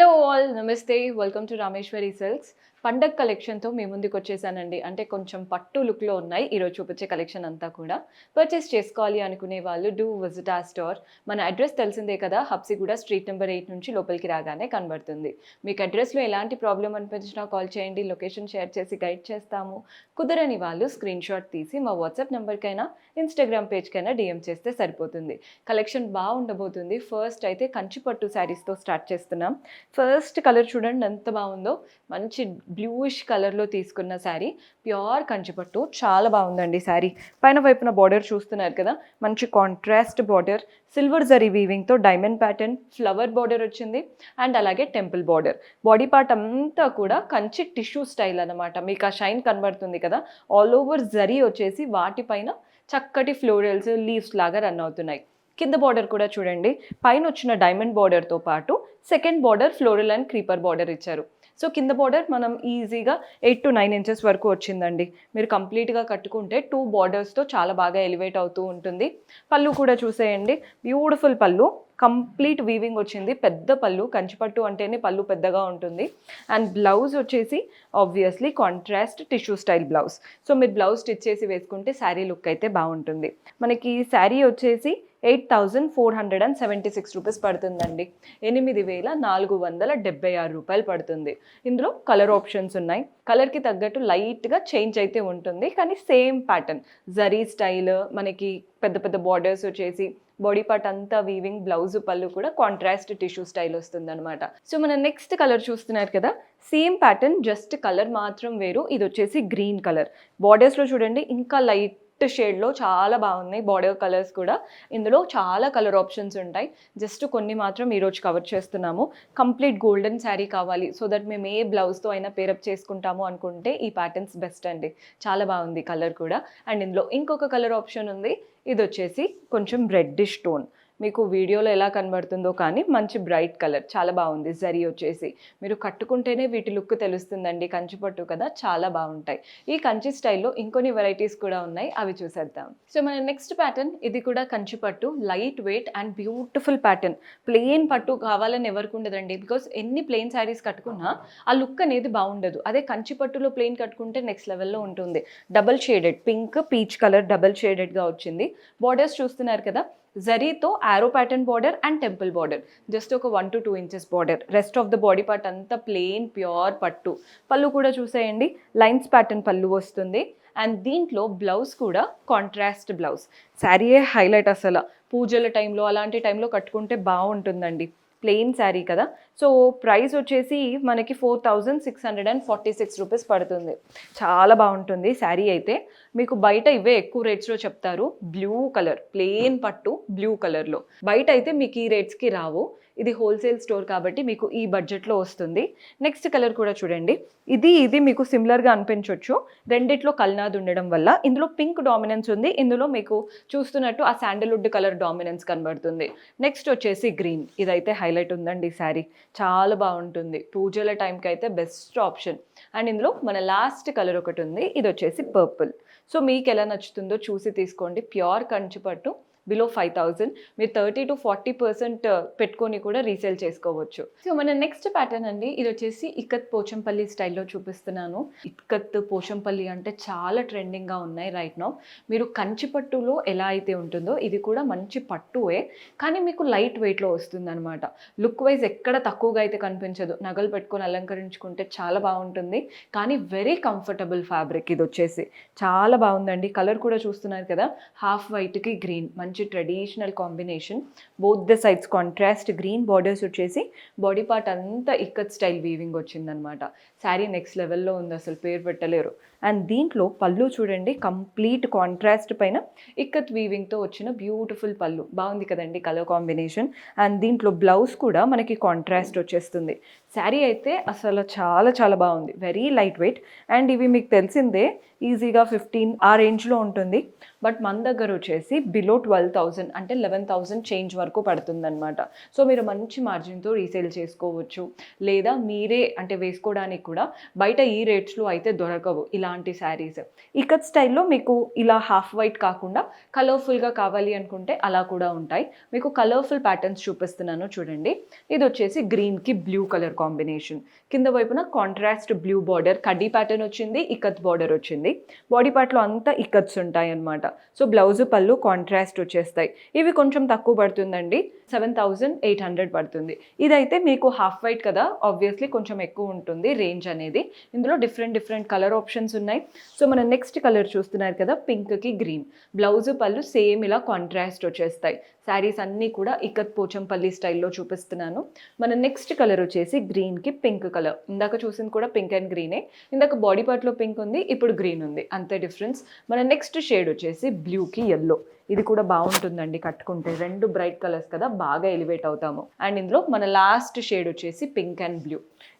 Hello all నమస్తే welcome to Rameshwari silks పండగ కలెక్షన్తో మీ ముందుకు వచ్చేసానండి. అంటే కొంచెం పట్టు లుక్లో ఉన్నాయి. ఈరోజు చూపించే కలెక్షన్ అంతా కూడా. పర్చేస్ చేసుకోవాలి అనుకునే వాళ్ళు డూ విజిట్ ఆ స్టోర్ మన అడ్రస్ తెలిసిందే కదా హబ్సిగూడ స్ట్రీట్ నెంబర్ ఎయిట్ నుంచి లోపలికి రాగానే కనబడుతుంది. మీకు అడ్రస్లో ఎలాంటి ప్రాబ్లం అనిపించినా కాల్ చేయండి. లొకేషన్ షేర్ చేసి గైడ్ చేస్తాము. కుదరని వాళ్ళు స్క్రీన్ షాట్ తీసి మా వాట్సాప్ నెంబర్కైనా ఇన్స్టాగ్రామ్ పేజ్కైనా డిఎం చేస్తే సరిపోతుంది. కలెక్షన్ బాగుండబోతుంది. ఫస్ట్ అయితే కంచిపట్టు శారీస్తో స్టార్ట్ చేస్తున్నాం. ఫస్ట్ ఫస్ట్ కలర్ చూడండి ఎంత బాగుందో. మంచి బ్లూయిష్ కలర్లో తీసుకున్న శారీ ప్యూర్ కంచిపట్టు. చాలా బాగుందండి శారీ పైన వైపున బార్డర్ చూస్తున్నారు కదా. మంచి కాంట్రాస్ట్ బార్డర్ సిల్వర్ జరీ వీవింగ్తో డైమండ్ ప్యాటర్న్ ఫ్లవర్ బార్డర్ వచ్చింది. అండ్ అలాగే టెంపుల్ బార్డర్ బాడీ పార్ట్ అంతా కూడా కంచి టిష్యూ స్టైల్ అన్నమాట. మీకు ఆ షైన్ కనబడుతుంది కదా. ఆల్ ఓవర్ జరీ వచ్చేసి వాటిపైన చక్కటి ఫ్లోరల్స్ లీవ్స్ లాగా రన్ అవుతున్నాయి. కింద బార్డర్ కూడా చూడండి. పైన వచ్చిన డైమండ్ బార్డర్తో పాటు second border floral and creeper border ఇచ్చారు. సో కింద బార్డర్ మనం ఈజీగా ఎయిట్ టు నైన్ ఇంచెస్ వరకు వచ్చిందండి. మీరు కంప్లీట్గా కట్టుకుంటే టూ బార్డర్స్తో చాలా బాగా ఎలివేట్ అవుతూ ఉంటుంది. పళ్ళు కూడా చూసేయండి. బ్యూటిఫుల్ పళ్ళు. కంప్లీట్ వీవింగ్ వచ్చింది. పెద్ద పళ్ళు. కంచిపట్టు అంటేనే పళ్ళు పెద్దగా ఉంటుంది. అండ్ బ్లౌజ్ వచ్చేసి obviously contrast tissue style blouse so మీరు బ్లౌజ్ స్టిచ్ చేసి వేసుకుంటే శారీ లుక్ అయితే బాగుంటుంది. మనకి శారీ వచ్చేసి eight thousand four hundred and seventy six rupees పడుతుందండి. ఎనిమిది వేల నాలుగు వందల డెబ్బై ఆరు రూపాయలు పడుతుంది. ఇందులో కలర్ ఆప్షన్స్ ఉన్నాయి. కలర్కి తగ్గట్టు లైట్గా చేంజ్ అయితే ఉంటుంది. కానీ సేమ్ ప్యాటర్న్. జరీ స్టైల్ మనకి పెద్ద పెద్ద బార్డర్స్ వచ్చేసి బాడీ పార్ట్ అంతా వీవింగ్ బ్లౌజ్ పళ్ళు కూడా కాంట్రాస్ట్ టిష్యూ స్టైల్ వస్తుంది అనమాట సో మన నెక్స్ట్ కలర్ చూస్తున్నారు కదా? సేమ్ ప్యాటర్న్ జస్ట్ కలర్ మాత్రం వేరు. ఇది వచ్చేసి గ్రీన్ కలర్. బార్డర్స్లో చూడండి ఇంకా లైట్ షేడ్లో చాలా బాగున్నాయి బార్డర్ కలర్స్ కూడా. ఇందులో చాలా కలర్ ఆప్షన్స్ ఉంటాయి. జస్ట్ కొన్ని మాత్రం ఈరోజు కవర్ చేస్తున్నాము. కంప్లీట్ గోల్డెన్ శారీ కావాలి. సో దట్ మేము ఏ బ్లౌజ్తో అయినా పేరప్ చేసుకుంటాము అనుకుంటే ఈ ప్యాటర్న్స్ బెస్ట్ అండి. చాలా బాగుంది కలర్ కూడా. అండ్ ఇందులో ఇంకొక కలర్ ఆప్షన్ ఉంది. ఇది వచ్చేసి కొంచెం రెడ్డిష్ టోన్. మీకు వీడియోలో ఎలా కనబడుతుందో కానీ మంచి బ్రైట్ కలర్ చాలా బాగుంది. జరీ వచ్చేసి. మీరు కట్టుకుంటేనే వీటి లుక్ తెలుస్తుందండి. కంచి పట్టు కదా చాలా బాగుంటాయి. ఈ కంచి స్టైల్లో ఇంకొన్ని వెరైటీస్ కూడా ఉన్నాయి. అవి చూసేద్దాం. సో మన నెక్స్ట్ ప్యాటర్న్ ఇది కూడా కంచి పట్టు. Light weight and beautiful pattern. Plain పట్టు కావాలని ఎవరికి ఉండదండి. బికాస్ ఎన్ని ప్లెయిన్ శారీస్ కట్టుకున్నా ఆ లుక్ అనేది బాగుండదు. అదే కంచి పట్టులో ప్లెయిన్ కట్టుకుంటే నెక్స్ట్ లెవెల్లో ఉంటుంది. Double shaded pink peach colour double షేడెడ్గా వచ్చింది. బార్డర్స్ చూస్తున్నారు కదా జరీతో arrow pattern border and temple border just ఒక one to two inches border rest of the body part అంతా ప్లెయిన్ ప్యూర్ పట్టు. పళ్ళు కూడా చూసేయండి. లైన్స్ ప్యాటర్న్ పళ్ళు వస్తుంది. అండ్ దీంట్లో బ్లౌజ్ కూడా కాంట్రాస్ట్ బ్లౌజ్ శారీయే హైలైట్ అసలు. పూజల టైంలో అలాంటి టైంలో కట్టుకుంటే బాగుంటుందండి. ప్లెయిన్ శారీ కదా. సో ప్రైస్ వచ్చేసి మనకి four thousand six hundred and forty six rupees పడుతుంది. చాలా బాగుంటుంది శారీ అయితే. మీకు బయట ఇవే ఎక్కువ రేట్స్లో చెప్తారు. బ్లూ కలర్ ప్లెయిన్ పట్టు బ్లూ కలర్లో బయట అయితే మీకు ఈ రేట్స్కి రావు. ఇది హోల్సేల్ స్టోర్ కాబట్టి మీకు ఈ బడ్జెట్లో వస్తుంది. నెక్స్ట్ కలర్ కూడా చూడండి. ఇది ఇది మీకు సిమిలర్గా అనిపించవచ్చు రెండిట్లో కల్నాద్ ఉండడం వల్ల ఇందులో పింక్ డామినెన్స్ ఉంది. ఇందులో మీకు చూస్తున్నట్టు ఆ శాండల్వుడ్ కలర్ డామినెన్స్ కనబడుతుంది. నెక్స్ట్ వచ్చేసి గ్రీన్ ఇదైతే హైలైట్ ఉందండి ఈ శారీ చాలా బాగుంటుంది. పూజల టైంకి అయితే బెస్ట్ ఆప్షన్ అండ్ ఇందులో మన లాస్ట్ కలర్ ఒకటి ఉంది. ఇది వచ్చేసి పర్పుల్ సో మీకు ఎలా నచ్చుతుందో చూసి తీసుకోండి. ప్యూర్ కంచిపట్టు బిలో ఫైవ్ థౌజండ్ మీరు థర్టీ టు ఫార్టీ పర్సెంట్ పెట్టుకొని కూడా రీసేల్ చేసుకోవచ్చు. సో మన నెక్స్ట్ ప్యాటర్న్ అండి ఇది వచ్చేసి ఇక్కత్ పోచంపల్లి స్టైల్లో చూపిస్తున్నాను. ఇక్కత్ పోచంపల్లి అంటే చాలా ట్రెండింగ్గా ఉన్నాయి రైట్ నో మీరు కంచి పట్టులో ఎలా అయితే ఉంటుందో ఇది కూడా మంచి పట్టువే కానీ మీకు లైట్ వెయిట్లో వస్తుంది అనమాట లుక్ వైజ్ ఎక్కడ తక్కువగా అయితే కనిపించదు. నగలు పెట్టుకొని అలంకరించుకుంటే చాలా బాగుంటుంది. కానీ వెరీ కంఫర్టబుల్ ఫ్యాబ్రిక్ ఇది వచ్చేసి. చాలా బాగుందండి. కలర్ కూడా చూస్తున్నారు కదా హాఫ్ వైట్కి గ్రీన్ మంచి traditional combination both the sides contrast green borders వచ్చేసి బాడీ పార్ట్ అంతా ఇక్కత్ స్టైల్ వీవింగ్ వచ్చిందనమాట శారీ నెక్స్ట్ లెవెల్లో ఉంది అసలు పేరు పెట్టలేరు. అండ్ దీంట్లో పళ్ళు చూడండి కంప్లీట్ కాంట్రాస్ట్ పైన ఇక్కత్ వీవింగ్తో వచ్చిన బ్యూటిఫుల్ పళ్ళు. బాగుంది కదండి కలర్ కాంబినేషన్ అండ్ దీంట్లో బ్లౌజ్ కూడా మనకి కాంట్రాస్ట్ వచ్చేస్తుంది. శారీ అయితే అసలు చాలా చాలా బాగుంది. వెరీ లైట్ వెయిట్ అండ్ ఇవి మీకు తెలిసిందే ఈజీగా ఫిఫ్టీన్ ఆ రేంజ్లో ఉంటుంది. బట్ మన దగ్గర వచ్చేసి బిలో ట్వెల్వ్ థౌజండ్ అంటే లెవెన్ థౌజండ్ చేంజ్ వరకు పడుతుందన్నమాట. సో మీరు మంచి మార్జిన్తో రీసేల్ చేసుకోవచ్చు. లేదా మీరే అంటే వేసుకోవడానికి కూడా బయట ఈ రేట్స్లో అయితే దొరకవు ఇలాంటి శారీస్. ఇకత్ స్టైల్లో మీకు ఇలా హాఫ్ వైట్ కాకుండా కలర్ఫుల్గా కావాలి అనుకుంటే అలా కూడా ఉంటాయి. మీకు కలర్ఫుల్ ప్యాటర్న్స్ చూపిస్తున్నాను చూడండి. ఇది వచ్చేసి గ్రీన్కి బ్లూ కలర్ కాంబినేషన్. కింద వైపున కాంట్రాస్ట్ బ్లూ బార్డర్ కడ్డీ ప్యాటర్న్ వచ్చింది ఇకత్ బార్డర్ వచ్చింది. బాడీ పార్ట్లో అంతా ఇకత్స్ ఉంటాయి అన్నమాట సో బ్లౌజ్ పళ్ళు కాంట్రాస్ట్ వచ్చేస్తాయి. ఇవి కొంచెం తక్కువ పడుతుందండి సెవెన్ థౌజండ్ ఎయిట్ హండ్రెడ్ పడుతుంది. ఇదైతే మీకు హాఫ్ వైట్ కదా ఆబ్వియస్లీ కొంచెం ఎక్కువ ఉంటుంది రేంజ్ అనేది. ఇందులో డిఫరెంట్ డిఫరెంట్ కలర్ ఆప్షన్స్ ఉన్నాయి. సో మన నెక్స్ట్ కలర్ చూస్తున్నారు కదా పింక్కి గ్రీన్ బ్లౌజ్ పళ్ళు సేమ్ ఇలా కాంట్రాస్ట్ వచ్చేస్తాయి. శారీస్ అన్నీ కూడా ఇకత్ పోచంపల్లి స్టైల్లో చూపిస్తున్నాను. మన నెక్స్ట్ కలర్ వచ్చేసి గ్రీన్కి పింక్ కలర్ ఇందాక చూసింది కూడా పింక్ అండ్ గ్రీనే ఇందాక బాడీ పార్ట్లో పింక్ ఉంది ఇప్పుడు గ్రీన్ ఉంది. అంతే డిఫరెన్స్ మన నెక్స్ట్ షేడ్ వచ్చేసి బ్లూకి ఎల్లో ఇది కూడా బాగుంటుందండి కట్టుకుంటే. రెండు బ్రైట్ కలర్స్ కదా బాగా ఎలివేట్ అవుతాము. అండ్ ఇందులో మన లాస్ట్ షేడ్ వచ్చేసి pink and blue.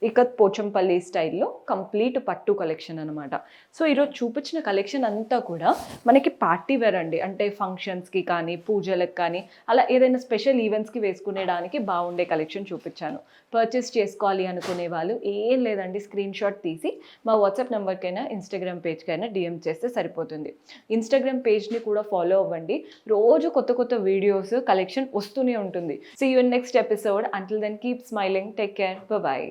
Ikat Pochampally స్టైల్లో కంప్లీట్ పట్టు కలెక్షన్ అనమాట సో ఈరోజు చూపించిన కలెక్షన్ అంతా కూడా మనకి పార్టీ వేర్ అండి. అంటే ఫంక్షన్స్కి కానీ పూజలకు కానీ అలా ఏదైనా స్పెషల్ ఈవెంట్స్కి వేసుకునేడానికి బాగుండే కలెక్షన్ చూపించాను. పర్చేస్ చేసుకోవాలి అనుకునే వాళ్ళు ఏం లేదండి స్క్రీన్ షాట్ తీసి మా వాట్సాప్ నెంబర్కైనా ఇన్స్టాగ్రామ్ పేజ్కైనా డిఎం చేస్తే సరిపోతుంది. ఇన్స్టాగ్రామ్ పేజ్ని కూడా ఫాలో అవ్వండి. రోజు కొత్త కొత్త వీడియోస్ కలెక్షన్ వస్తూనే ఉంటుంది. See you next episode until then keep smiling take care bye